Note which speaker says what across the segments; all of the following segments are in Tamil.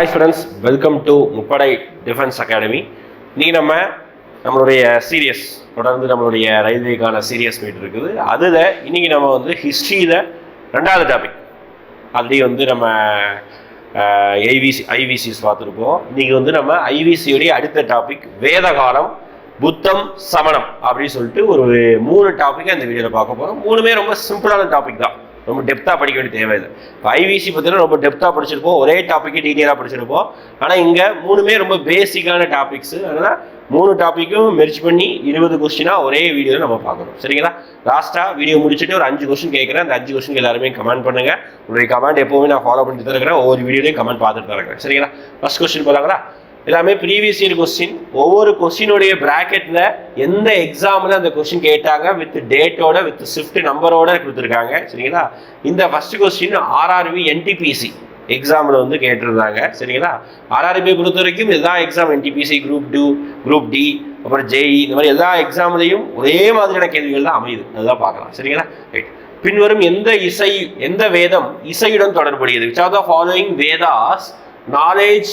Speaker 1: Hi students welcome to Muppadai defence academy இன்றைக்கி நம்ம நம்மளுடைய சீரியஸ் தொடர்ந்து நம்மளுடைய ரயில்வேக்கான சீரியஸ் மீட் இருக்குது. அதில் இன்றைக்கி நம்ம வந்து ஹிஸ்ட்ரியில் ரெண்டாவது டாபிக் ஆல்ரெடி வந்து நம்ம ஐவிசி ஐவிசிஸ் பார்த்துருப்போம். இன்றைக்கி வந்து நம்ம ஐவிசியோடைய அடுத்த டாபிக் வேதகாலம் புத்தம் சமணம் அப்படின்னு சொல்லிட்டு ஒரு மூணு டாப்பிக்கை இந்த வீடியோவில் பார்க்க போகிறோம் மூணுமே ரொம்ப சிம்பிளான டாபிக் தான். ரொம்ப டெப்த்தாக படிக்க வேண்டிய தேவையில்லை இப்போ ஐவிசி பார்த்தீங்கன்னா ரொம்ப டெப்த்தாக படிச்சிருப்போம். ஒரே டாப்பிக்கே டீட்டெயிலாக படிச்சிருப்போம். ஆனால் இங்கே மூணுமே ரொம்ப பேசிக்கான டாபிக்ஸு அதனால் மூணு டாப்பிக்கும் மெர்ச் பண்ணி இருபது கொஸ்டினாக ஒரே வீடியோவில் நம்ம பார்க்குறோம் சரிங்களா? லாஸ்ட்டாக வீடியோ முடிச்சுட்டு ஒரு அஞ்சு கொஸ்டின் கேட்குறேன். அந்த அஞ்சு கொஸ்டின் எல்லாருமே கமெண்ட் பண்ணுங்கள் உங்களுடைய கமெண்ட் எப்போவுமே நான் ஃபாலோ பண்ணிட்டு தான் இருக்கிறேன். ஒவ்வொரு வீடியோலையும் கமெண்ட் பார்த்துட்டு தான் இருக்கிறேன். சரிங்களா? ஃபஸ்ட் கொஸ்டின் போகலாங்களா எல்லாமே ப்ரீவியஸ் இயர் கொஸ்டின் ஒவ்வொரு கொஸ்டினுடைய ப்ராக்கெட்டில் எந்த எக்ஸாமில் அந்த கொஸ்டின் கேட்டாங்க வித் டேட்டோட வித் ஷிஃப்ட் நம்பரோட கொடுத்துருக்காங்க. சரிங்களா? இந்த ஃபர்ஸ்ட் கொஸ்டின் ஆர்ஆர்பி என்டிபிசி எக்ஸாமில் வந்து கேட்டிருந்தாங்க. சரிங்களா? ஆர்ஆர்பியை பொறுத்த வரைக்கும் இதுதான் exam NTPC group two group D அப்புறம் ஜேஇ இந்த மாதிரி எல்லா எக்ஸாம்லையும் ஒரே மாதிரியான கேள்விகள் தான் அமையுது. அதுதான் பார்க்கலாம். சரிங்களா? ரைட் பின்வரும் எந்த இசை எந்த வேதம் இசையுடன் தொடர்புடையது? Which are the following Vedas knowledge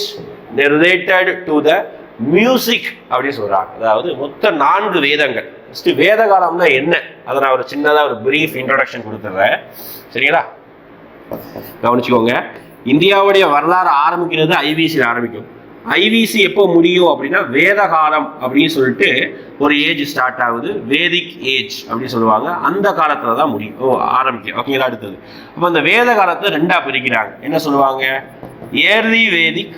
Speaker 1: related to the music அப்படின்னு சொல்கிறாங்க அதாவது மொத்த நான்கு வேதங்கள். ஃபஸ்ட்டு வேத காலம்னா என்ன? அதை நான் ஒரு சின்னதாக ஒரு பிரீஃப் இன்ட்ரடக்ஷன் கொடுத்துட்றேன் சரிங்களா? கவனிச்சுக்கோங்க. இந்தியாவுடைய வரலாறு ஆரம்பிக்கிறது ஐவிசியில் ஆரம்பிக்கும். ஐவிசி எப்போ முடியும் அப்படின்னா வேத காலம் அப்படின்னு சொல்லிட்டு ஒரு ஏஜ் ஸ்டார்ட் ஆகுது. வேதிக் ஏஜ் அப்படின்னு சொல்லுவாங்க. அந்த காலத்தில் தான் முடியும். ஓ ஆரம்பிக்கும். ஓகேங்களா அடுத்தது. அப்போ அந்த வேத காலத்தை ரெண்டாக பிரிக்கிறாங்க. என்ன சொல்லுவாங்க? ஏர்லி வேதிக்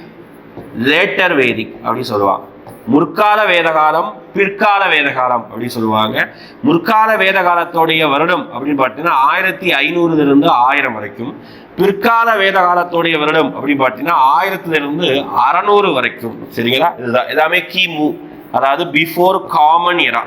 Speaker 1: லேட்டர் வேதிக் அப்படின்னு சொல்லுவாங்க. முற்கால வேதகாலம் பிற்கால வேதகாலம் அப்படின்னு சொல்லுவாங்க. முற்கால வேதகாலத்தோடைய வருடம் அப்படின்னு பார்த்தீங்கன்னா ஆயிரத்தி ஐநூறுல இருந்து ஆயிரம் வரைக்கும். பிற்கால வேதகாலத்தோடைய வருடம் அப்படின்னு பார்த்தீங்கன்னா ஆயிரத்துல இருந்து அறநூறு வரைக்கும். சரிங்களா? இதுதான். எல்லாமே கிமு அதாவது பிஃபோர் காமன் எரா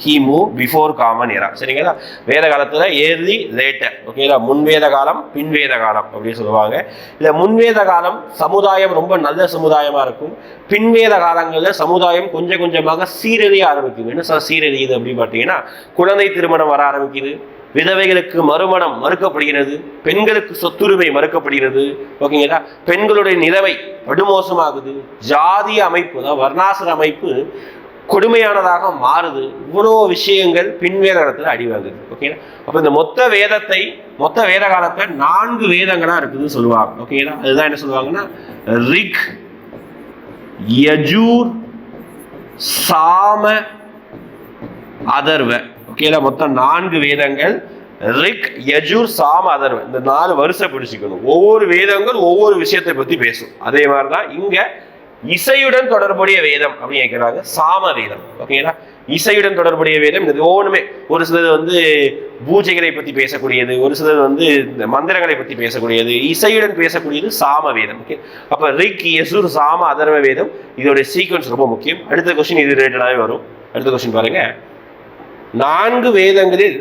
Speaker 1: கிமு பிஃபோர் காமன் எரா சரிங்களா? வேத காலத்தில் ஏர்லி லேட்டர் ஓகேங்களா முன்வேத காலம் பின்வேத காலம் அப்படின்னு சொல்லுவாங்க. இந்த முன்வேத காலம் சமுதாயம் ரொம்ப நல்ல சமுதாயமாக இருக்கும். பின்வேத காலங்களில் சமுதாயம் கொஞ்சம் கொஞ்சமாக சீரழிய ஆரம்பிக்கும் என்ன சார் சீரழியுது அப்படின்னு பார்த்தீங்கன்னா குழந்தை திருமணம் வர ஆரம்பிக்குது. விதவைகளுக்கு மறுமணம் மறுக்கப்படுகிறது. பெண்களுக்கு சொத்துரிமை மறுக்கப்படுகிறது. ஓகேங்களா பெண்களுடைய நிலைமை படுமோசமாகுது. ஜாதிய அமைப்பு அதாவது வர்ணாசிர அமைப்பு கொடுமையானதாக மாறுது. இவ்வளோ விஷயங்கள் பின்வேத காலத்தில் அடிவாங்குது ஓகேங்களா அப்போ இந்த மொத்த வேதத்தை மொத்த வேத காலத்தை நான்கு வேதங்களாக இருக்குதுன்னு சொல்லுவாங்க. ஓகேங்களா அதுதான் என்ன சொல்லுவாங்கன்னா ரிக் யஜூர் சாம அதர்வ. ஓகேங்களா மொத்தம் நான்கு வேதங்கள் ரிக் யஜூர் சாம அதர்வ. இந்த நாலு வருஷம் பிடிச்சிக்கணும். ஒவ்வொரு வேதங்கள் ஒவ்வொரு விஷயத்தை பற்றி பேசும். அதே மாதிரி தான் இங்கே இசையுடன் தொடர்புடைய வேதம் அப்படின்னு கேட்கிறாங்க. சாம வேதம். ஓகேங்களா இசையுடன் தொடர்புடைய வேதம். இது ஒவ்வொன்றுமே ஒரு சிலது வந்து பூஜைகளை பற்றி பேசக்கூடியது ஒரு சிலது வந்து இந்த மந்திரங்களை பற்றி பேசக்கூடியது இசையுடன் பேசக்கூடியது சாம வேதம். ஓகே அப்போ ரிக் யசூர் சாம அதர்வ வேதம் இதோட சீக்வன்ஸ் ரொம்ப முக்கியம். அடுத்த கொஸ்டின் இது ரிலேட்டடாகவே வரும். அடுத்த கொஸ்டின் பாருங்க. நான்கு வேதங்களில்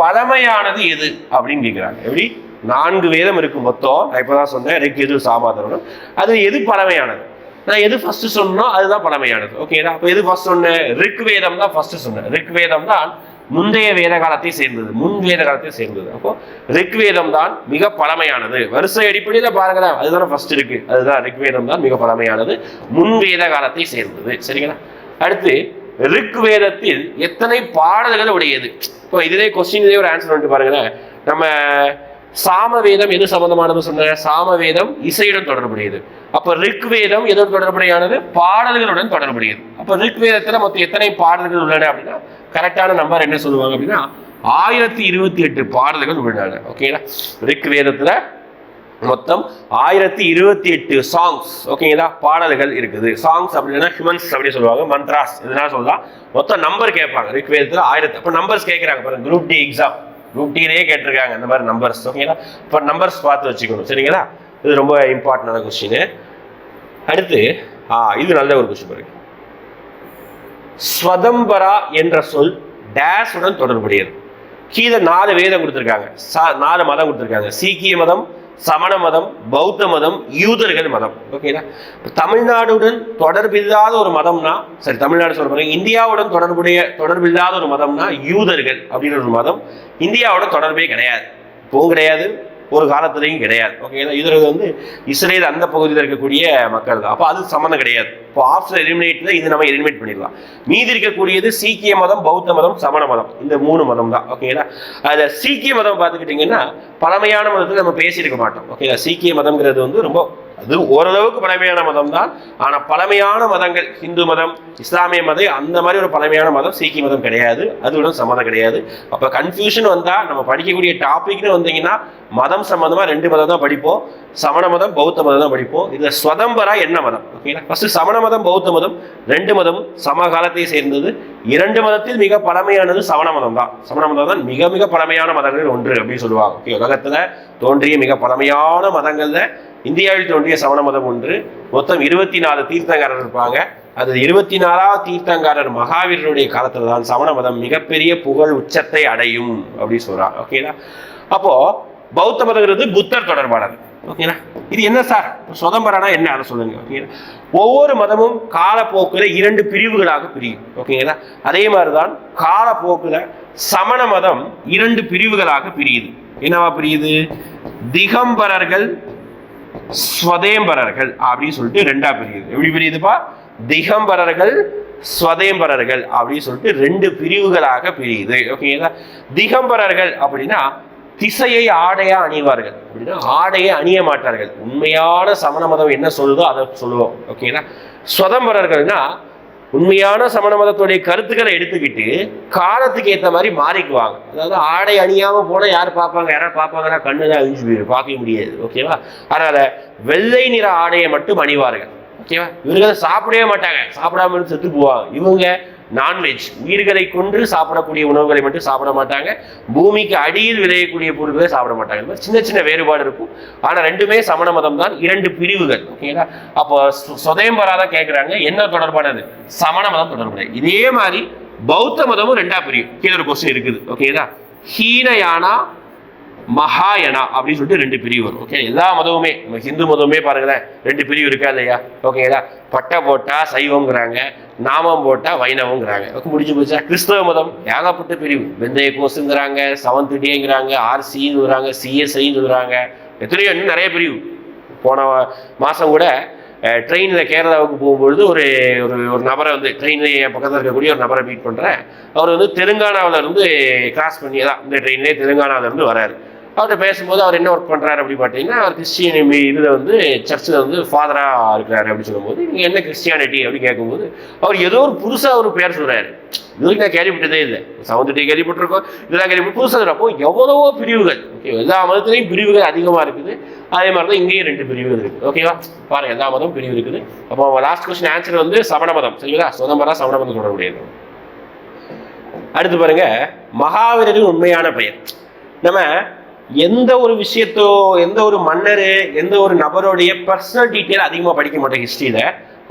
Speaker 1: பழமையானது எது அப்படின்னு கேட்குறாங்க. எப்படி? நான்கு வேதம் இருக்கு மொத்தம். நான் இப்பதான் சொன்னேன். ரிக் எது சாமாதரணம் அது எது பழமையானது? நான் எது ஃபர்ஸ்ட் சொன்னோ அதுதான் பழமையானது. ஓகேடா அப்போ எது ஃபர்ஸ்ட் சொன்னேன் ரிக்வேதம் தான் ஃபர்ஸ்ட் சொன்னேன். ரிக்வேதம் தான் முந்தைய வேத காலத்தை சேர்ந்தது. முன் வேத காலத்தை சேர்ந்தது. அப்போ ரிக்வேதம் தான் மிக பழமையானது. வருஷம் அடிப்படையில் பாருங்களேன் அதுதானே ஃபர்ஸ்ட் இருக்கு. அதுதான் ரிக்வேதம் தான் மிக பழமையானது. முன் வேத காலத்தை சேர்ந்தது. சரிங்களா? அடுத்து ரிக்வேதத்தில் எத்தனை பாடல்கள் உடையது? இப்போ இதுலேயே கொஸ்டின்லேயே ஒரு ஆன்சர் வந்துட்டு பாருங்களேன். நம்ம சாமவேதம் எது சம்பந்தமானது சொன்ன சாமவேதம் இசையுடன் தொடர்புடையது. அப்ப ரிக்வேதம் எதோடு தொடர்புடையானது? பாடல்களுடன் தொடர்புடையது. அப்ப ரிக்வேதத்துல மொத்தம் எத்தனை பாடல்கள் உள்ளன அப்படின்னா கரெக்டான நம்பர் என்ன சொல்லுவாங்க அப்படின்னா ஆயிரத்தி இருபத்தி எட்டு பாடல்கள் உள்ளன. ஓகேங்களா ரிக்வேதத்துல மொத்தம் ஆயிரத்தி இருபத்தி எட்டு சாங்ஸ் ஓகேங்களா பாடல்கள் இருக்குது. சாங்ஸ் அப்படின்னா ஹியூமன்ஸ் அப்படின்னு சொல்லுவாங்க. மந்த்ராஸ் இதெல்லாம் சொல்லலாம். மொத்தம் நம்பர் கேட்பாங்க. ரிக்வேதத்தில் ஆயிரத்தி அப்போ நம்பர்ஸ் கேட்குறாங்க பாருங்க. குரூப் டி எக்ஸாம் குரூப் கேட்டிருக்காங்க. இந்த மாதிரி நம்பர்ஸ் ஓகேங்களா இப்போ நம்பர்ஸ் பார்த்து வச்சுக்கணும். சரிங்களா? இது ரொம்ப இம்பார்ட்டண்டான கொஸ்டின் அடுத்து ஆ இது நல்ல ஒரு கொஸ்டின் பாருங்க. ஸ்வதம்பரா என்ற சொல் டேஷுடன் தொடர்புடையது. கீழே நாலு வேதம் கொடுத்துருக்காங்க. சா நாலு மதம் கொடுத்துருக்காங்க. சீக்கிய மதம் சமண மதம் பௌத்த மதம் யூதர்கள் மதம். ஓகேங்களா இப்ப தமிழ்நாடுடன் தொடர்பில்லாத ஒரு மதம்னா சரி தமிழ்நாடு சொல்ல போறேன் இந்தியாவுடன் தொடர்புடைய தொடர்பில்லாத ஒரு மதம்னா யூதர்கள் அப்படின்ற ஒரு மதம். இந்தியாவோட தொடர்பே கிடையாது. இப்போவும் கிடையாது. ஒரு காலத்துலையும் கிடையாது. ஓகேங்களா இது வந்து இஸ்ரேல் அந்த பகுதியில் இருக்கக்கூடிய மக்கள் தான் அப்போ அது சம்மந்தம் கிடையாது. இப்போ ஆப்ஷன் எலிமினேட்டில் இது நம்ம எலிமினேட் பண்ணிடலாம். மீதி இருக்கக்கூடியது சீக்கிய மதம் பௌத்த மதம் சமண மதம். இந்த மூணு மதம் தான். ஓகேங்களா அதில் சீக்கிய மதம் பார்த்துக்கிட்டிங்கன்னா பழமையான மதத்தில் நம்ம பேசியிருக்க மாட்டோம். ஓகேங்களா சீக்கிய மதம்ங்கிறது வந்து ரொம்ப அது ஓரளவுக்கு பழமையான மதம் தான் ஆனால் பழமையான மதங்கள் ஹிந்து மதம் இஸ்லாமிய மதம் அந்த மாதிரி ஒரு பழமையான மதம் சீக்கிய மதம் கிடையாது. அதுடன் சம்மந்தம் கிடையாது. அப்போ கன்ஃபியூஷன் வந்தால் நம்ம படிக்கக்கூடிய டாபிக்னு வந்தீங்கன்னா மதம் சம்மந்தமாக ரெண்டு மதம் தான் படிப்போம். சமண மதம் பௌத்த மதம் தான் படிப்போம். இதில் ஸ்வதம்பரா என்ன மதம்? ஓகேங்களா ஃபர்ஸ்ட் சமண மதம் பௌத்த மதம் ரெண்டு மதம் சமகாலத்தை சேர்ந்தது. இரண்டு மதத்தில் மிக பழமையானது சமண மதம் தான். சமண மதம் தான் மிக மிக பழமையான மதங்களில் ஒன்று அப்படின்னு சொல்லுவாங்க. ஓகே உலகத்தில் தோன்றிய மிக பழமையான மதங்களில் இந்தியாவில் தோன்றிய சமண மதம் ஒன்று. மொத்தம் இருபத்தி நாலு தீர்த்தங்காரர் இருப்பாங்க. அது இருபத்தி நாலாவது தீர்த்தங்காரர் மகாவீரருடைய காலத்துல தான் சமண மதம் மிகப்பெரிய புகழ் உச்சத்தை அடையும் அப்படின்னு சொல்றாங்க. ஓகேங்களா அப்போ பௌத்த மதங்கிறது புத்தர் தொடர்பானது. ஓகேங்களா இது என்ன சார்? சுதம்பரனா என்ன அதை சொல்லுங்க ஓகேங்களா ஒவ்வொரு மதமும் காலப்போக்கில் இரண்டு பிரிவுகளாக பிரியும். ஓகேங்களா அதே மாதிரிதான் காலப்போக்கில் சமண மதம் இரண்டு பிரிவுகளாக பிரியுது. என்னவா பிரியுது? திகம்பரர்கள் ஸ்வதேம்பரர்கள் அப்படின்னு சொல்லிட்டு ரெண்டா பிரியுது. எப்படி பிரியுதுப்பா? திகம்பரர்கள் ஸ்வதேம்பரர்கள் அப்படின்னு சொல்லிட்டு ரெண்டு பிரிவுகளாக பிரியுது. ஓகேங்களா திகம்பரர்கள் அப்படின்னா திசையை ஆடையா அணிவார்கள். அப்படின்னா ஆடையை அணிய மாட்டார்கள். உண்மையான சமண மதம் என்ன சொல்லுதோ அதை சொல்லுவோம். ஓகேங்களா ஸ்வதம்பரர்கள்னா உண்மையான சமண மதத்துடைய கருத்துக்களை எடுத்துக்கிட்டு காலத்துக்கு ஏற்ற மாதிரி மாறிக்குவாங்க. அதாவது ஆடை அணியாமல் போனால் யார் பார்ப்பாங்க? யாராவது பார்ப்பாங்கன்னா கண்ணு தான் அழிஞ்சு போயிடும் பார்க்க முடியாது. ஓகேவா அதனால் வெள்ளை நிற ஆடையை மட்டும் அணிவார்கள். ஓகேவா இவர்கள் சாப்பிடவே மாட்டாங்க. சாப்பிடாம செத்து போவாங்க. இவங்க நான்வெஜ் உயிர்களை கொன்று சாப்பிடக்கூடிய உணவுகளை மட்டும் சாப்பிட மாட்டாங்க. பூமிக்கு அடியில் விளையக்கூடிய பொருட்களை சாப்பிட மாட்டாங்க. இந்த மாதிரி சின்ன சின்ன வேறுபாடு இருக்கும். ஆனால் ரெண்டுமே சமண மதம் தான் இரண்டு பிரிவுகள். ஓகேங்களா அப்போ சுதயம்பராக தான் கேட்குறாங்க என்ன தொடர்பானது? சமண மதம் தொடர்புடையது இதே மாதிரி பௌத்த மதமும் ரெண்டா பிரியும். கீழே ஒரு கொஸ்டின் இருக்குது. ஓகேங்களா ஹீனயானா மகாயனா அப்படின்னு சொல்லிட்டு ரெண்டு பிரிவு வரும். ஓகே எல்லா மதமுமே. நம்ம ஹிந்து மதமுமே பாருங்களேன். ரெண்டு பிரிவு இருக்கா இல்லையா? ஓகேங்களா பட்டை போட்டா சைவங்கிறாங்க நாமம் போட்டால் வைணவங்கிறாங்க. முடிஞ்சு போச்சா? கிறிஸ்தவ மதம். ஏகப்பட்ட பிரிவு. வெந்தய கோஸுங்கிறாங்க செவன்த் டேங்கிறாங்க ஆர்சிங்கிறாங்க சிஎஸ்ஐங்கிறாங்க எத்தனையோ இன்னும் நிறைய பிரிவு. போன மாதம் கூட ட்ரெயினில் கேரளாவுக்கு போகும்பொழுது ஒரு ஒரு ஒரு நபரை வந்து ட்ரெயினில் என் பக்கத்தில் இருக்கக்கூடிய ஒரு நபரை மீட் பண்ணுறேன் அவர் வந்து தெலுங்கானாவிலேருந்து கிராஸ் பண்ணி தான் இந்த ட்ரெயின்லேயே தெலுங்கானாவிலேருந்து வராரு. அவர்கிட்ட பேசும்போது அவர் என்ன ஒர்க் பண்ணுறாரு அப்படி பார்த்தீங்கன்னா அவர் கிறிஸ்டியன் இதில் வந்து சர்ச்சில் வந்து ஃபாதராக இருக்கிறாரு அப்படின்னு சொல்லும்போது நீங்கள் என்ன கிறிஸ்டியானிட்டி அப்படின்னு கேட்கும்போது அவர் ஏதோ ஒரு புதுசாக ஒரு பேர் சொல்கிறாரு இது நான் கேள்விப்பட்டதே இல்லை. சவுந்தட்டி கேள்விப்பட்டிருக்கோம். இதெல்லாம் கேள்விப்பட்டு புதுசாக அப்போ எவ்வளவோ பிரிவுகள். ஓகே எல்லா மதத்துலேயும் பிரிவுகள் அதிகமாக இருக்குது. அதே மாதிரி தான் இங்கேயும் ரெண்டு பிரிவுகள் இருக்குது ஓகேவா பாருங்க எல்லா மதமும் பிரிவு இருக்குது. அப்போ லாஸ்ட் கொஸ்டின் ஆன்சர் வந்து சமண மதம். சரிங்களா? சுதம்பரம் சமண மதம் தொடர்புடையது. அடுத்து பாருங்க மகாவீரரின் உண்மையான பெயர். நம்ம எந்த ஒரு விஷயத்தோ எந்த ஒரு மன்னர் எந்த ஒரு நபருடைய பர்சனல் டீட்டெயில் அதிகமாக படிக்க மாட்டோம் ஹிஸ்ட்ரியில்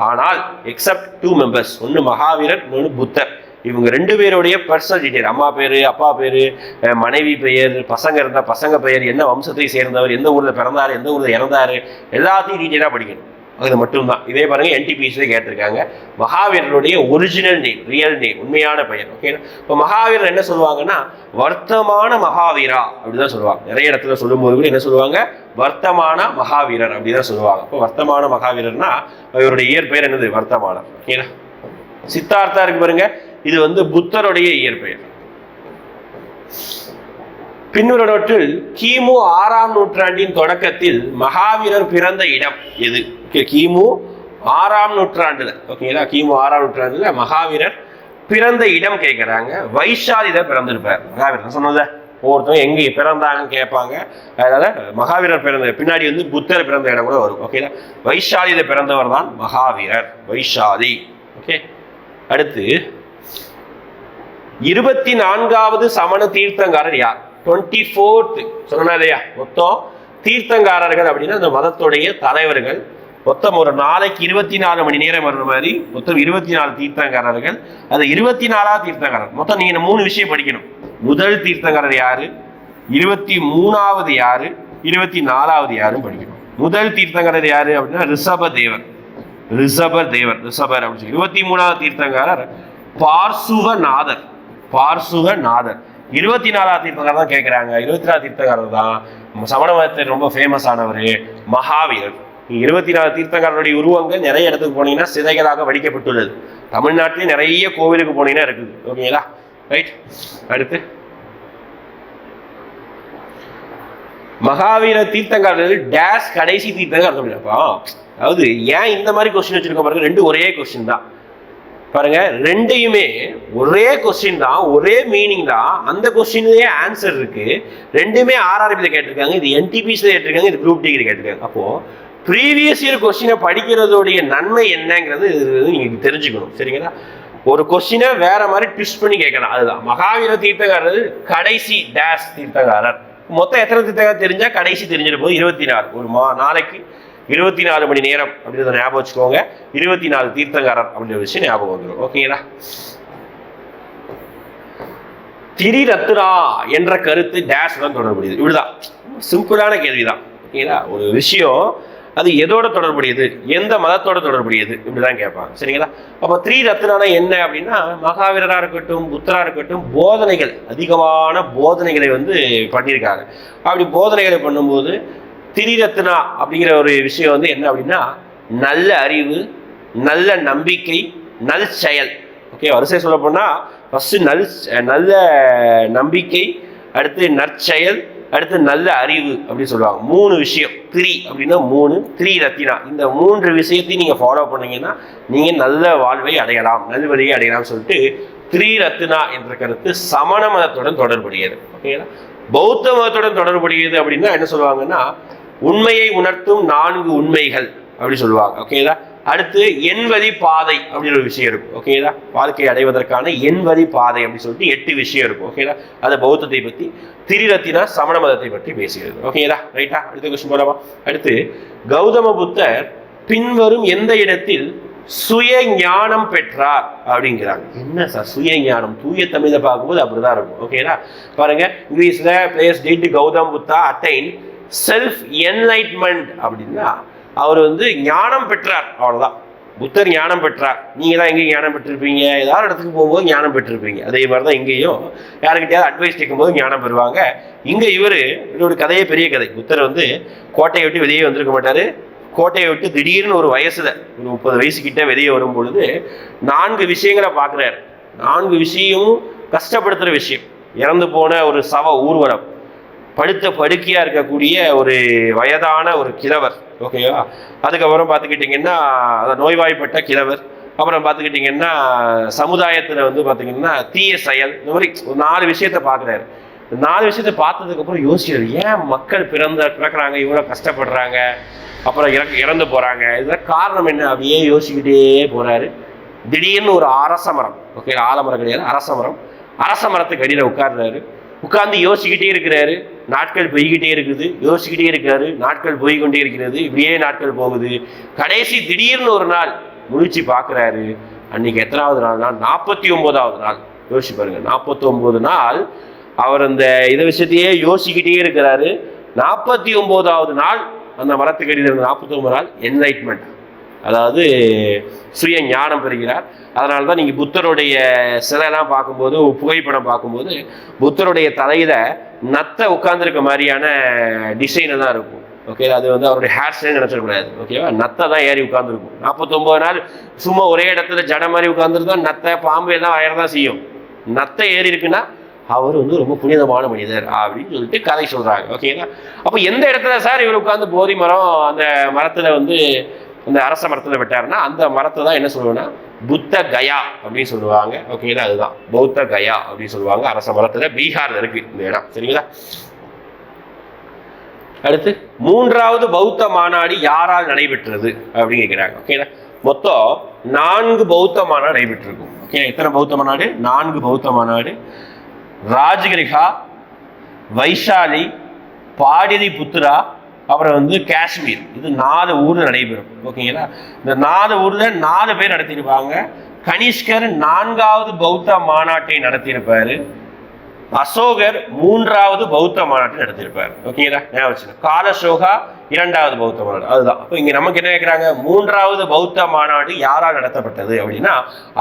Speaker 1: ஆனால் எக்ஸப்ட் டூ மெம்பர்ஸ் ஒன்று மகாவீரர் இன்னொன்று புத்தர். இவங்க ரெண்டு பேருடைய பர்சனல் டீட்டெயில் அம்மா பேர் அப்பா பேர் மனைவி பெயர் பசங்க இருந்தால் பசங்க பெயர் என்ன வம்சத்தை சேர்ந்தவர் எந்த ஊரில் பிறந்தார் எந்த ஊரில் இறந்தார் எல்லாத்தையும் டீட்டெயிலாக படிக்கணும். அது மட்டும்தான். இதே பாருங்க என்டிபிசியே கேட்டிருக்காங்க. மகாவீரருடைய ஒரிஜினல் நேம் ரியல் நேம் உண்மையான பெயர் ஓகே இப்போ மகாவீரர் என்ன சொல்லுவாங்கன்னா வர்த்தமான மகாவீரா அப்படிதான் சொல்லுவாங்க. நிறைய இடத்துல சொல்லும்போது கூட என்ன சொல்லுவாங்க? வர்த்தமான மகாவீரர் அப்படிதான் சொல்லுவாங்க. இப்போ வர்த்தமான மகாவீரர்னா இவருடைய இயற்பெயர் என்னது? வர்த்தமானம் ஓகேங்களா சித்தார்த்தா இருக்கு பாருங்க. இது வந்து புத்தருடைய இயற்பெயர். பின்வருவற்றில் கிமு ஆறாம் நூற்றாண்டின் தொடக்கத்தில் மகாவீரர் பிறந்த இடம் எது? கிமு ஆறாம் நூற்றாண்டுல. ஓகேங்களா? கிமு ஆறாம் நூற்றாண்டுல மகாவீரர் பிறந்த இடம் கேட்குறாங்க வைஷாலித பிறந்திருப்பார். மகாவீரர் நான் சொன்னத எங்கே எங்க பிறந்தாங்கன்னு கேட்பாங்க. அதனால மகாவீரர் பிறந்த பின்னாடி வந்து புத்தர் பிறந்த இடம் கூட வரும். ஓகேங்களா? வைஷாலியில பிறந்தவர் தான் மகாவீரர். வைஷாலி. ஓகே? அடுத்து இருபத்தி நான்காவது சமண தீர்த்தங்காரர் யார்? Twenty fourth. சொன்னா இல்லையா? மொத்தம் தீர்த்தங்காரர்கள் அப்படின்னா அந்த மதத்துடைய தலைவர்கள். மொத்தம் ஒரு நாளைக்கு இருபத்தி நாலு மணி நேரம் வர்ற மாதிரி மொத்தம் இருபத்தி நாலு தீர்த்தங்காரர்கள். அது இருபத்தி நாலாவது தீர்த்தங்காரர். மொத்தம் நீங்க மூணு விஷயம் படிக்கணும். முதல் தீர்த்தங்காரர் யாரு? இருபத்தி மூணாவது யாரு? இருபத்தி நாலாவது யாரும் படிக்கணும். முதல் தீர்த்தங்காரர் யாரு அப்படின்னா ரிஷப தேவர் ரிஷபர் தேவர் ரிஷபர் அப்படின்னு சொல்லி. இருபத்தி மூணாவது தீர்த்தங்காரர் பார்சுகநாதர் பார்சுகநாதர் இருபத்தி நாலாவது தீர்த்தங்காரர் தான் கேட்குறாங்க இருபத்தி நாலு தீர்த்தங்காரர் தான். சமண மதத்தில் ரொம்ப ஃபேமஸ் ஆனவர் மகாவீரர். இருபத்தி நாலு தீர்த்தங்காரருடைய உருவங்கள் நிறைய இடத்துக்கு போனீங்கன்னா சிதைகளாக வடிக்கப்பட்டுள்ளது. தமிழ்நாட்டிலே நிறைய கோவிலுக்கு போனீங்கன்னா இருக்குது. ஓகேங்களா ரைட் அடுத்து. மகாவீர தீர்த்தங்காரர்கள் டேஷ் கடைசி தீர்த்தங்காரர் அப்படின்னப்பா அதாவது ஏன் இந்த மாதிரி கொஸ்டின் வச்சிருக்கோம் பாருங்க? ரெண்டு ஒரே கொஸ்டின் தான். பாருங்க ரெண்டையுமே ஒரே கொஸ்டின் தான் ஒரே மீனிங் தான். அந்த கொஸ்டின்லயே ஆன்சர் இருக்கு. ரெண்டுமே ஆர்ஆர்பியில் கேட்டிருக்காங்க. இது என்டிபிசில கேட்டிருக்காங்க. இது குரூப் டிகிரி கேட்டிருக்காங்க. அப்போ ப்ரீவியஸ் இயர் கொஸ்டினை படிக்கிறதோடைய நன்மை என்னங்கிறது இது வந்து தெரிஞ்சுக்கணும். சரிங்களா? ஒரு கொஸ்டினை வேற மாதிரி ட்விஸ்ட் பண்ணி கேட்கலாம். அதுதான். மகாவீர தீர்த்தகாரர் கடைசி டேஷ் தீர்த்தகாரர் மொத்தம் எத்தனை தீர்த்தகாரர் தெரிஞ்சா கடைசி தெரிஞ்சிட போது இருபத்தி நாலு ஒரு மா நாளைக்கு இருபத்தி நாலு மணி நேரம் அப்படின்றத ஞாபகம் வச்சுக்கோங்க. இருபத்தி நாலு தீர்த்தங்காரர் அப்படின்ற விஷயம் ஞாபகம் வந்துடும் ஓகேங்களா திரிரத்னா என்ற கருத்து டேஷ் தான் தொடர்புடையது. இப்படிதான் சிம்பிளான கேள்விதான். ஓகேங்களா ஒரு விஷயம் அது எதோட தொடர்புடையது? எந்த மதத்தோட தொடர்புடையது? இப்படிதான் கேட்பாங்க. சரிங்களா? அப்போ த்ரீ ரத்னானா என்ன அப்படின்னா மகாவீரராக இருக்கட்டும் புத்தராக இருக்கட்டும் போதனைகள் அதிகமான போதனைகளை வந்து பண்ணியிருக்காங்க. அப்படி போதனைகளை பண்ணும்போது திரிரத்னா அப்படிங்கிற ஒரு விஷயம் வந்து என்ன அப்படின்னா நல்ல அறிவு நல்ல நம்பிக்கை நல் செயல். ஓகே வரிசை சொல்ல போனால் ஃபஸ்ட்டு நல் நல்ல நம்பிக்கை அடுத்து நற்செயல் அடுத்து நல்ல அறிவு அப்படின்னு சொல்லுவாங்க. மூணு விஷயம். த்ரீ அப்படின்னா மூணு த்ரீ ரத்தினா. இந்த மூன்று விஷயத்தையும் நீங்கள் ஃபாலோ பண்ணீங்கன்னா நீங்கள் நல்ல வாழ்வை அடையலாம் நல்வழியை அடையலாம்னு சொல்லிட்டு த்ரீ ரத்னா என்ற கருத்து சமண மதத்துடன் தொடர்புடையது. ஓகேங்களா பௌத்த மதத்துடன் தொடர்புடையது அப்படின்னா என்ன சொல்லுவாங்கன்னா உண்மையை உணர்த்தும் நான்கு உண்மைகள் அப்படி சொல்லுவாங்க. ஓகேங்களா அடுத்து எண்வழி பாதை அப்படின்னு ஒரு விஷயம் இருக்கும். ஓகேதா வாழ்க்கையை அடைவதற்கான எண்வழி பாதை அப்படின்னு சொல்லிட்டு எட்டு விஷயம் இருக்கும். ஓகேதா அது பௌத்தத்தை பற்றி திரிரத்தினா சமண மதத்தை பற்றி பேசுகிறது. ஓகேங்களா ரைட்டா அடுத்த கொஸ்டின் போலாமா? அடுத்து கௌதம புத்தர் பின்வரும் எந்த இடத்தில் சுய ஞானம் பெற்றார் அப்படிங்கிறாங்க. என்ன சார்? சுய ஞானம். தூய தமிழை பார்க்கும்போது அப்படிதான் இருக்கும். ஓகேடா பாருங்க இங்கிலீஷ்ல place did Gautam Buddha attain self enlightenment அப்படின்னா அவர் வந்து ஞானம் பெற்றார். அவ்வளோதான் புத்தர் ஞானம் பெற்றார். நீங்கள் தான் எங்கேயும் ஞானம் பெற்றிருப்பீங்க. ஏதாவது இடத்துக்கு போகும்போது ஞானம் பெற்றிருப்பீங்க. அதே மாதிரி தான் இங்கேயும் யாருக்கிட்டையாவது அட்வைஸ் கேட்கும்போது ஞானம் பெறுவாங்க. இங்கே இவர் இவரோட கதையே பெரிய கதை. புத்தர் வந்து கோட்டையை விட்டு வெளியே வந்திருக்க மாட்டார். கோட்டையை விட்டு திடீர்னு ஒரு வயசுல ஒரு முப்பது வயசு வெளியே வரும் பொழுது நான்கு விஷயங்களை பார்க்குறாரு. நான்கு விஷயமும் கஷ்டப்படுத்துகிற விஷயம். இறந்து போன ஒரு சவ ஊர்வலம். படுத்த படுக்கையா இருக்கக்கூடிய ஒரு வயதான ஒரு கிழவர் ஓகேவா அதுக்கப்புறம் பார்த்துக்கிட்டிங்கன்னா அதான் நோய்வாய்ப்பட்ட கிழவர். அப்புறம் பார்த்துக்கிட்டிங்கன்னா சமுதாயத்தில் வந்து பார்த்தீங்கன்னா தீய செயல் இந்த மாதிரி ஒரு நாலு விஷயத்த பார்க்குறாரு. நாலு விஷயத்த பார்த்ததுக்கப்புறம் யோசிச்சாரு ஏன் மக்கள் பிறந்த பிறக்கிறாங்க இவ்வளோ கஷ்டப்படுறாங்க அப்புறம் இறக்க இறந்து போகிறாங்க இதெல்லாம் காரணம் என்ன? அப்படியே யோசிக்கிட்டே போகிறாரு திடீர்னு ஒரு அரச மரம் ஓகே ஆலமரம் கிடையாது அரச மரம். அரச மரத்துக்கு அடியில் உட்கார்றாரு. உட்கார்ந்து யோசிக்கிட்டே இருக்கிறாரு. நாட்கள் போய்கிட்டே இருக்குது. யோசிக்கிட்டே இருக்காரு. நாட்கள் போய்கொண்டே இருக்கிறது. இப்படியே நாட்கள் போகுது. கடைசி திடீர்னு ஒரு நாள் முழிச்சு பார்க்குறாரு. அன்னைக்கு எத்தனாவது நாள்னா நாற்பத்தி ஒன்பதாவது நாள். யோசிச்சு பாருங்க. நாற்பத்தி ஒன்பது நாள் அவர் அந்த இதை விஷயத்தையே யோசிக்கிட்டே இருக்கிறாரு. நாற்பத்தி ஒன்பதாவது நாள் அந்த மரத்துக்கு அடியில் இருந்த நாற்பத்தி ஒன்பது நாள் என்லைட்மெண்ட் அதாவது சுய ஞானம் பெறுகிறார். அதனால தான் நீங்கள் புத்தருடைய சிலைலாம் பார்க்கும்போது புகைப்படம் பார்க்கும்போது புத்தருடைய தலையில் நத்தை உட்காந்துருக்க மாதிரியான டிசைன் தான் இருக்கும். ஓகே அது வந்து அவருடைய ஹேர் ஸ்டைல் நினச்சிடக்கூடாது. ஓகேவா நத்தை தான் ஏறி உட்காந்துருக்கும் நாற்பத்தொம்பது நாள் சும்மா ஒரே இடத்துல ஜட மாதிரி உட்காந்துருந்தா நத்தை பாம்பு எல்லாம் வயறதான் செய்யும். நத்தை ஏறி இருக்குன்னா அவர் வந்து ரொம்ப புனிதமான மனிதர் அப்படின்னு சொல்லிட்டு கதை சொல்கிறாங்க ஓகேங்களா அப்போ எந்த இடத்துல சார் இவர் உட்காந்து போதி மரம் அந்த மரத்தில் வந்து இந்த அரச மரத்துல விட்டாருன்னா அந்த மரத்தை தான் என்ன சொல்லுவேன்னா புத்த கயா அப்படின்னு சொல்லுவாங்க. ஓகேங்களா? அதுதான். பௌத்த கயா அப்படின்னு சொல்லுவாங்க அரச மரத்துல. பீகார்ல இருக்கு இந்த இடம். சரிங்களா? அடுத்து மூன்றாவது பௌத்த மாநாடு யாரால் நடைபெற்றது அப்படின்னு கேட்குறாங்க ஓகேங்களா? மொத்தம் நான்கு பௌத்த மாநாடு நடைபெற்றிருக்கும். ஓகே எத்தனை பௌத்த மாநாடு? நான்கு பௌத்த மாநாடு. ராஜகிரிகா வைஷாலி பாடிரி புத்ரா அப்புறம் வந்து காஷ்மீர். இது நாலு ஊர் நடைபெறும். ஓகேங்களா இந்த நாலு ஊரில் நாலு பேர் நடத்தியிருப்பாங்க. கனிஷ்கர் நான்காவது பௌத்த மாநாட்டை நடத்தியிருப்பார். அசோகர் மூன்றாவது பௌத்த மாநாட்டை நடத்தியிருப்பார். ஓகேங்களா ஞாபகம் வச்சுக்கணும். காலசோகா இரண்டாவது பௌத்த மாநாடு. அதுதான். இப்போ இங்கே நமக்கு என்ன கேட்குறாங்க மூன்றாவது பௌத்த மாநாடு யாரால் நடத்தப்பட்டது அப்படின்னா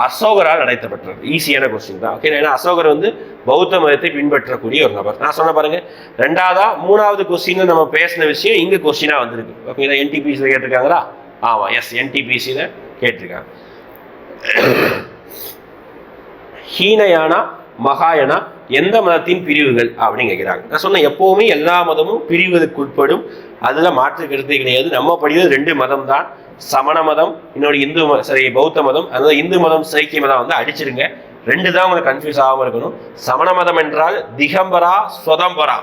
Speaker 1: அசோகரால் நடத்தப்பட்டது. ஈஸியான கொஸ்டின் தான். ஓகே ஏன்னா அசோகர் வந்து பௌத்த மதத்தை பின்பற்றக்கூடிய ஒரு நபர். நான் சொன்ன பாருங்க. ரெண்டாவதா? மூணாவது கொஸ்டின் நம்ம பேசின விஷயம் இங்கே கொஸ்டினாக வந்திருக்கு. ஓகேங்களா என்டிபிசியில் கேட்டிருக்காங்களா? ஆமாம் எஸ் என்டிபிசியில் கேட்டிருக்காங்க. ஹீனயானா மகாயனா எந்த மதத்தின் பிரிவுகள் அப்படின்னு கேட்குறாங்க நான் சொன்னேன் எப்போவுமே எல்லா மதமும் பிரிவுகளுக்கு உட்படும் அதில் மாற்று கருத்தை கிடையாது. நம்ம படிக்கிறது ரெண்டு மதம் தான் சமண மதம் இன்னொரு இந்து ம- சரி பௌத்த மதம். அதாவது இந்து மதம் சைக்கிய மதம் வந்து அடிச்சிருங்க. ரெண்டு தான் உங்களுக்கு கன்ஃபியூஸ் ஆகாம இருக்கணும். சமண மதம் என்றால் திகம்பரா சொதம்பரா.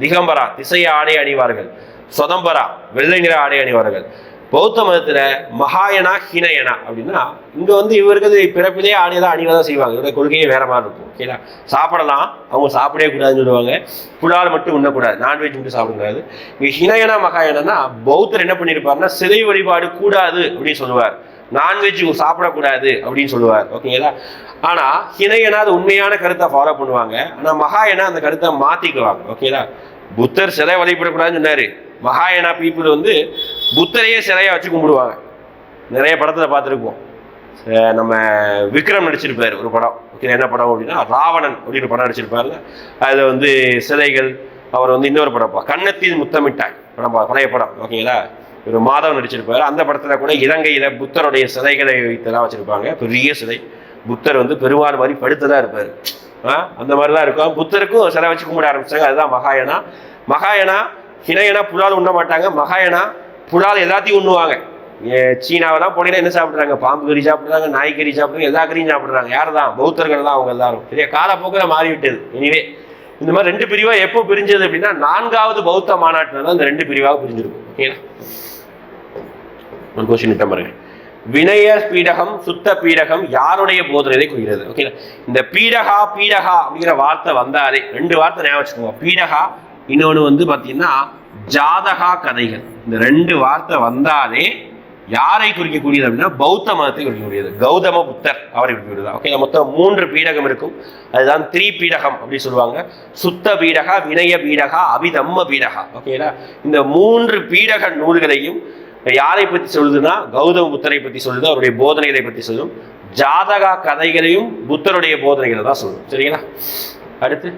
Speaker 1: திகம்பரா திசை ஆடை அணிவார்கள். சொதம்பரா வெள்ளை நிற ஆடை அணிவார்கள். பௌத்த மதத்தில் மகாயனா ஹீனயனா அப்படின்னா இங்கே வந்து இவருக்கு பிறப்பிலே ஆடையதான் தான் செய்வாங்க. இவருடைய கொள்கையே வேற மாதிரி இருக்கும். ஓகேங்களா சாப்பிடலாம். அவங்க சாப்பிடவே கூடாதுன்னு சொல்லுவாங்க. புலால் மட்டும் உண்ணக்கூடாது. நான்வெஜ் மட்டும் சாப்பிடக்கூடாது இங்கே ஹினயனா மகாயனா பௌத்தர் என்ன பண்ணியிருப்பாருன்னா சிலை வழிபாடு கூடாது அப்படின்னு சொல்லுவார். நான்வெஜ் சாப்பிடக்கூடாது அப்படின்னு சொல்லுவார். ஓகேங்களா ஆனால் ஹினயனா அது உண்மையான கருத்தை ஃபாலோ பண்ணுவாங்க. ஆனால் மகாயனா அந்த கருத்தை மாற்றிக்குவாங்க ஓகேங்களா புத்தர் சிலை வழிபடக்கூடாதுன்னு சொன்னார். மகாயனா பீப்புள் வந்து புத்தரையே சிலையாக வச்சு கும்பிடுவாங்க. நிறைய படத்தில் பார்த்துருக்கோம் நம்ம விக்ரம் நடிச்சிருப்பார் ஒரு படம். என்ன படம் அப்படின்னா ராவணன் அப்படின்னு படம் நடிச்சிருப்பாரு அதில் வந்து சிலைகள் அவர் வந்து இன்னொரு படம் பா- முத்தமிட்டாய். படம் பா- பழைய படம் ஓகேங்களா? ஒரு மாதவன் நடிச்சிருப்பார். அந்த படத்தில் கூட இலங்கையில் புத்தருடைய சிலைகளை வைத்தெல்லாம் வச்சுருப்பாங்க. பெரிய சிலை. புத்தர் வந்து பெருமாள் மாதிரி படுத்ததாக இருப்பார். ஆ, அந்த மாதிரிலாம் இருக்கும். புத்தருக்கும் சிலை வச்சு கும்பிட ஆரம்பிச்சாங்க. அதுதான் மகாயனா. மகாயனா ஹினயனா புலால் உண்ண மாட்டாங்க. மகாயனா புழால் எல்லாத்தையும் உண்ணுவாங்க. ஏ, சீனாவெல்லாம் போனீங்கன்னா என்ன சாப்பிட்றாங்க? பாம்பு கறி சாப்பிட்றாங்க நாய் கறி சாப்பிட்றாங்க எல்லா கறியும் சாப்பிட்றாங்க. யார் தான் பௌத்தர்கள் தான் அவங்க எல்லாரும். சரியா காலப்போக்கில் மாறிவிட்டது. இனிவே இந்த மாதிரி ரெண்டு பிரிவாக எப்போ பிரிஞ்சது அப்படின்னா நான்காவது பௌத்த மாநாட்டில் தான் இந்த ரெண்டு பிரிவாக பிரிஞ்சிருக்கும் ஓகேங்களா? ஒரு கொஸ்டின் இட்ட பாருங்க. வினய பீடகம் சுத்த பீடகம் யாருடைய போதனையை குறிக்கிறது? ஓகேங்களா? இந்த பீடகா பீடகா அப்படிங்கிற வார்த்தை வந்தாலே ரெண்டு வார்த்தை ஞாபகம் வச்சுக்கோங்க. பீடகா இன்னொன்று வந்து பார்த்தீங்கன்னா ஜாதகா கதைகள். இந்த ரெண்டு வார்த்தை வந்தாலே யாரை குறிக்கக்கூடியது அப்படின்னா பௌத்த மதத்தை குறிக்கக்கூடியது. கௌதம புத்தர் அவரை குறிக்கக்கூடியது. ஓகே மொத்தம் மூன்று பீடகம் இருக்கும். அதுதான் த்ரீ பீடகம் அப்படின்னு சொல்லுவாங்க. சுத்த பீடகா வினய பீடகா அபிதம்ம பீடகா. ஓகேங்களா இந்த மூன்று பீடக நூல்களையும் யாரை பற்றி சொல்லுதுன்னா கௌதம புத்தரை பற்றி சொல்லுது அவருடைய போதனைகளை பற்றி சொல்லும். ஜாதகா கதைகளையும் புத்தருடைய போதனைகளை தான் சொல்லும். சரிங்களா? அடுத்து?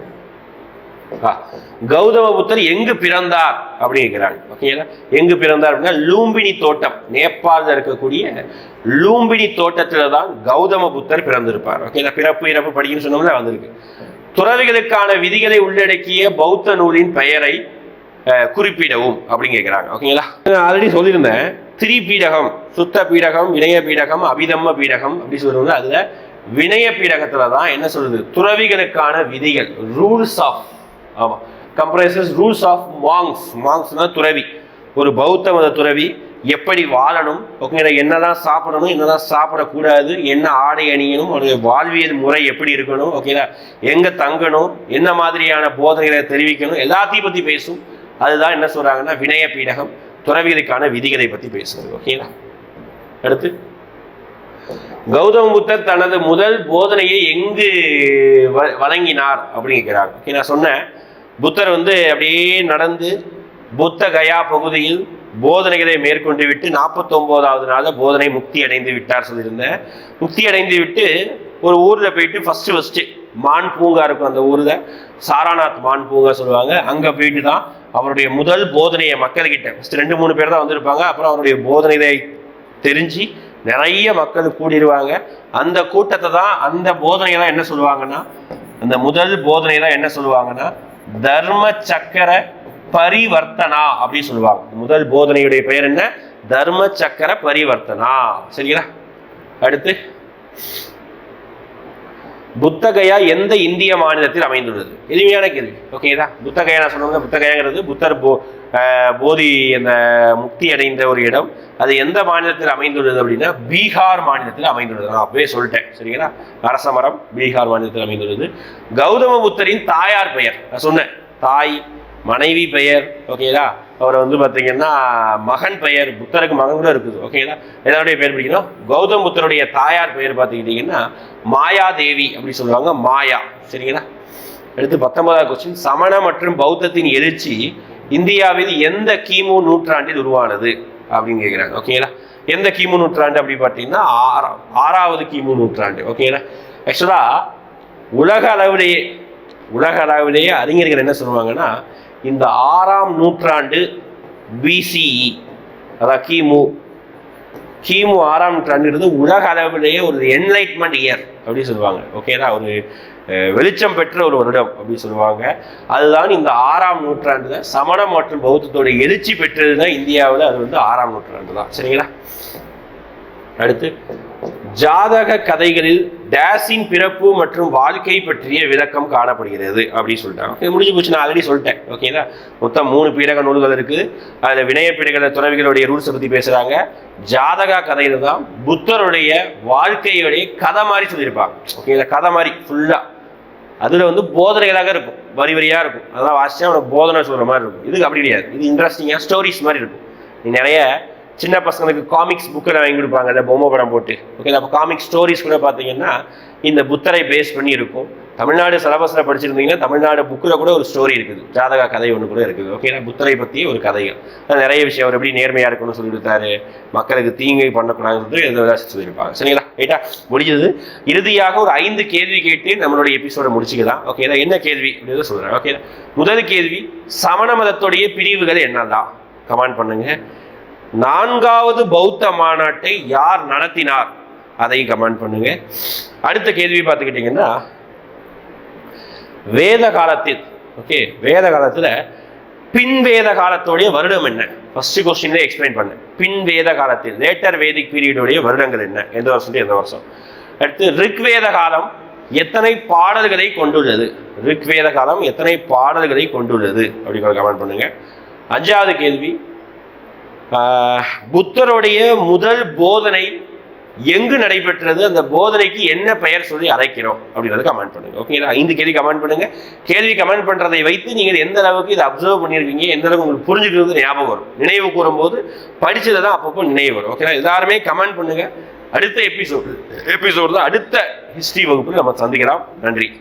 Speaker 1: கௌதம புத்தர் எங்கு பிறந்தார் அப்படின்னு ஓகேங்களா எங்கு பிறந்தார் அப்படின்னா லூம்பினி தோட்டம் நேபாளில் இருக்கக்கூடிய லூம்பினி தோட்டத்தில் தான் கௌதம புத்தர் பிறந்திருப்பார் ஓகேங்களா பிறப்பு இறப்பு படிக்கணும்னு சொன்னோம்னா வந்திருக்கு. துறவிகளுக்கான விதிகளை உள்ளடக்கிய பௌத்த நூலின் பெயரை குறிப்பிடவும் அப்படின்னு கேட்குறாங்க ஓகேங்களா நான் ஆல்ரெடி சொல்லியிருந்தேன். திரி பீடகம் சுத்த பீடகம் வினய பீடகம் அபிதம்ம பீடகம் அப்படின்னு சொல்லுவாங்க அதுல வினய பீடகத்துல தான் என்ன சொல்றது? துறவிகளுக்கான விதிகள் ரூல்ஸ் ஆஃப் ஆமாம் கம்ப்ரைசஸ் ரூல்ஸ் ஆஃப் மாங்ஸ் மாங்ஸ்னா துறவி. ஒரு பௌத்த மத துறவி எப்படி வாழணும்? ஓகேங்களா? என்னதான் சாப்பிடணும் என்னதான் சாப்பிடக்கூடாது என்ன ஆடை அணியணும் அவருடைய வாழ்வியல் முறை எப்படி இருக்கணும் ஓகேங்களா? எங்க தங்கணும் என்ன மாதிரியான போதனைகளை தெரிவிக்கணும் எல்லாத்தையும் பத்தி பேசும். அதுதான் என்ன சொல்றாங்கன்னா வினய பீடகம். துறவிகளுக்கான விதிகளை பத்தி பேசுவது ஓகேங்களா? அடுத்து. கௌதம புத்தர் தனது முதல் போதனையை எங்கு வ- வழங்கினார் அப்படின்னு கேட்கிறாங்க ஓகே நான் சொன்னேன் புத்தர் வந்து அப்படியே நடந்து புத்த கயா பகுதியில் போதனைகளை மேற்கொண்டு விட்டு நாற்பத்தொம்போதாவது நாளில் போதனை முக்தி அடைந்து விட்டார் சொல்லியிருந்தேன் முக்தி அடைந்து விட்டு ஒரு ஊரில் போயிட்டு ஃபஸ்ட்டு ஃபஸ்ட்டு மான் பூங்கா இருக்கும் அந்த ஊரில். சாராநாத் மான் பூங்கா சொல்லுவாங்க. அங்கே போயிட்டு தான் அவருடைய முதல் போதனையை மக்கள்கிட்ட ஃபஸ்ட்டு ரெண்டு மூணு பேர் தான் வந்திருப்பாங்க. அப்புறம் அவருடைய போதனைகளை தெரிஞ்சு நிறைய மக்கள் கூடிடுவாங்க அந்த கூட்டத்தை தான் அந்த போதனை தான் என்ன சொல்லுவாங்கன்னா அந்த முதல் போதனை தான் என்ன சொல்லுவாங்கன்னா தர்ம சக்கர பரிவர்த்தனா அப்படின்னு சொல்லுவாங்க. முதல் போதனையுடைய பெயர் என்ன? தர்ம சக்கர பரிவர்த்தனா. சரிங்களா? அடுத்து புத்தகையா எந்த இந்திய மாநிலத்தில் அமைந்துள்ளது? எளிமையான கேள்வி. ஓகேதா புத்தகையா நான் சொன்னாங்க புத்தகையாங்கிறது புத்தர் போ போதி அந்த முக்தி அடைந்த ஒரு இடம். அது எந்த மாநிலத்தில் அமைந்துள்ளது அப்படின்னா பீகார் மாநிலத்தில் அமைந்துள்ளது. நான் அப்பவே சொல்லிட்டேன். சரிங்களா? அரச மரம் பீகார் மாநிலத்தில் அமைந்துள்ளது. கௌதம புத்தரின் தாயார் பெயர். நான் சொன்னேன். தாய் மனைவி பெயர் ஓகேங்களா? அவர் வந்து பார்த்தீங்கன்னா மகன் பெயர் புத்தருக்கு மகன் கூட இருக்குது. ஓகேங்களா? எல்லாருடைய பெயர் பிடிக்கணும். கௌதம் புத்தருடைய தாயார் பெயர் பார்த்துக்கிட்டிங்கன்னா மாயா தேவி அப்படி சொல்லுவாங்க. மாயா. சரிங்களா? அடுத்து பத்தொன்பதாவது கொஸ்டின் சமண மற்றும் பௌத்தத்தின் எழுச்சி இந்தியாவில் எந்த கிமு நூற்றாண்டில் உருவானது அப்படின்னு கேட்குறாங்க ஓகேங்களா எந்த கிமு நூற்றாண்டு அப்படி பார்த்தீங்கன்னா ஆறாம் ஆறாவது கிமு நூற்றாண்டு. ஓகேங்களா ஆக்சுவலாக உலக அளவிலேயே உலக அளவிலேயே அறிஞர்கள் என்ன சொல்லுவாங்கன்னா இந்த ஆறாம் நூற்றாண்டு பிசிஇ அதான் கிமு கிமு ஆறாம் நூற்றாண்டுங்கிறது உலக அளவிலேயே ஒரு என்லைட்மெண்ட் இயர் அப்படின்னு சொல்லுவாங்க. ஓகேதா ஒரு வெளிச்சம் பெற்ற ஒரு வருடம் அப்படின்னு சொல்லுவாங்க. அதுதான் இந்த ஆறாம் நூற்றாண்டுல சமணம் மற்றும் பௌத்தத்தோட எழுச்சி பெற்றது தான் இந்தியாவில் அது வந்து ஆறாம் நூற்றாண்டு தான் சரிங்களா? அடுத்து ஜாதக கதைகளில் டேஸின் பிறப்பு மற்றும் வாழ்க்கை பற்றிய விளக்கம் காணப்படுகிறது அப்படின்னு சொல்லிட்டாங்க. Okay, முடிஞ்சு போச்சு நான் ஆல்ரெடி சொல்லிட்டேன். ஓகேங்களா மொத்தம் மூணு பீடக நூல்கள் இருக்குது. அதில் வினய பீடக துறவிகளுடைய ரூல்ஸை பற்றி பேசுகிறாங்க ஜாதகா கதையில தான் புத்தருடைய வாழ்க்கையுடைய கதை மாதிரி சொல்லியிருப்பாங்க. ஓகேங்களா கதை மாதிரி ஃபுல்லாக அதில் வந்து போதனைகளாக இருக்கும். வரி வரியாக இருக்கும். அதெல்லாம் வாசிச்சா அவனுக்கு போதனை சொல்கிற மாதிரி இருக்கும். இதுக்கு அப்படி கிடையாது. இது இன்ட்ரெஸ்டிங்காக ஸ்டோரிஸ் மாதிரி இருக்கும். நீ நிறைய சின்ன பசங்களுக்கு காமிக்ஸ் புக்கில் வாங்கி கொடுப்பாங்க அந்த பொம்மை படம் போட்டு. ஓகே அப்போ காமிக் ஸ்டோரிஸ் கூட பார்த்தீங்கன்னா இந்த புத்தரை பேஸ் பண்ணி இருக்கும். தமிழ்நாடு சிலபஸில் படிச்சிருந்தீங்கன்னா தமிழ்நாடு புக்கில் கூட ஒரு ஸ்டோரி இருக்குது. ஜாதக கதை ஒன்று கூட இருக்குது. ஓகேனா புத்தரை பற்றி ஒரு கதைகள். அது நிறைய விஷயம் அவர் எப்படி நேர்மையாக இருக்கணும்னு சொல்லி கொடுத்தாரு. மக்களுக்கு தீங்கு பண்ணக்கூடாதுன்னு சொல்லிட்டு சொல்லியிருப்பாங்க. சரிங்களா? ரைட்டா முடிஞ்சது. இறுதியாக ஒரு ஐந்து கேள்வி கேட்டு நம்மளுடைய எபிசோட முடிச்சுக்கலாம். ஓகே என்ன கேள்வி? அப்படின்னு சொல்கிறேன் ஓகே முதல் கேள்வி சமண மதத்துடைய பிரிவுகள் என்னதான் கமெண்ட் பண்ணுங்கள் நான்காவது பௌத்த மாநாட்டை யார் நடத்தினார்? அதை கமெண்ட் பண்ணுங்க. அடுத்த கேள்வி பார்த்துக்கிட்டிங்கன்னா வேத காலத்தில் ஓகே வேத காலத்தில் பின் வேத வருடம் என்ன? ஃபர்ஸ்ட் கொஸ்டின்ல எக்ஸ்பிளைன் பண்ணேன் பின் வேத காலத்தில் லேட்டர் வேதிக் பீரியடுடைய வருடங்கள் என்ன? எந்த வருஷம் எந்த வருஷம்? அடுத்து ரிக்வேத காலம் எத்தனை பாடல்களை கொண்டுள்ளது? ரிக்வேத காலம் எத்தனை பாடல்களை கொண்டுள்ளது? அப்படின்னு கமெண்ட் பண்ணுங்க. அஞ்சாவது கேள்வி புத்தருடைய முதல் போதனை எங்கு நடைபெற்றது? அந்த போதனைக்கு என்ன பெயர் சொல்லி அழைக்கிறோம்? அப்படின்றத கமெண்ட் பண்ணுங்க. ஓகேங்களா ஐந்து கேள்வி கமெண்ட் பண்ணுங்க. கேள்வி கமெண்ட் பண்றதை வைத்து நீங்கள் எந்த அளவுக்கு இதை அப்சர்வ் பண்ணியிருக்கீங்க எந்த அளவுக்கு உங்களுக்கு புரிஞ்சுக்கிறது ஞாபகம் வரும். நினைவு கூறும்போது படிச்சதை தான் அப்பப்போ நினைவு வரும். ஓகேங்களா எல்லாருமே கமெண்ட் பண்ணுங்க. அடுத்த எபிசோடு எபிசோடு தான் அடுத்த ஹிஸ்டரி வகுப்பில் நம்ம சந்திக்கலாம். நன்றி.